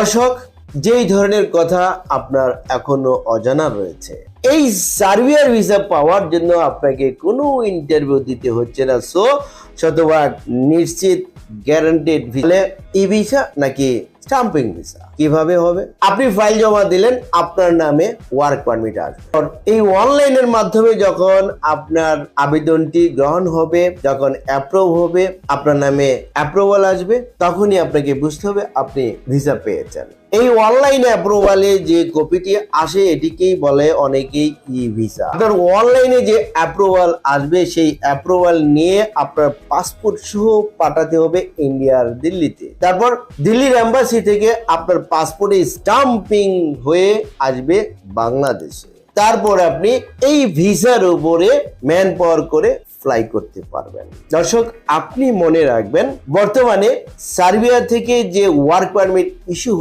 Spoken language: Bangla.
দর্শক যেই ধরনের কথা আপনার এখনও অজানা রয়েছে, এই সার্বিয়ার ভিসা পাওয়ার জন্য আপনাকে কোনো ইন্টারভিউ দিতে হচ্ছে না। সো শতভাগ নিশ্চিত গ্যারান্টেড ভিসা ই ভিসা নাকি স্টাম্পিং ভিসা কীভাবে হবে? আপনি ফাইল জমা দিলেন, আপনার নামে ওয়ার্ক পারমিট আসবে। এই অনলাইনের মাধ্যমে যখন আপনার আবেদনটি গ্রহণ হবে, যখন অ্যাপ্রুভ হবে, আপনার নামে অ্যাপ্রুভাল আসবে, তখনই আপনাকে বুঝতে হবে আপনি ভিসা পেয়েছেন। এই অনলাইন অ্যাপ্রুভালে যে কপিটি আসে, এটিকেই বলে অনেকেই ই ভিসা আপনার অনলাইনে যে অ্যাপ্রুভাল আসবে, সেই অ্যাপ্রুভাল নিয়ে আপনার পাসপোর্ট সহ পাঠাতে হবে ইন্ডিয়ার দিল্লিতে। তারপর দিল্লির এম্বাসি থেকে আপনার পাসপোর্টে স্টাম্পিং হয়ে আসবে বাংলাদেশে। তারপর আপনি এই ভিসার উপরে ম্যান পাওয়ার করে ফ্লাই করতে পারবেন। দর্শক, আপনি মনে রাখবেন, বর্তমানে সার্বিয়া থেকে যে ওয়ার্ক পারমিট ইস্যু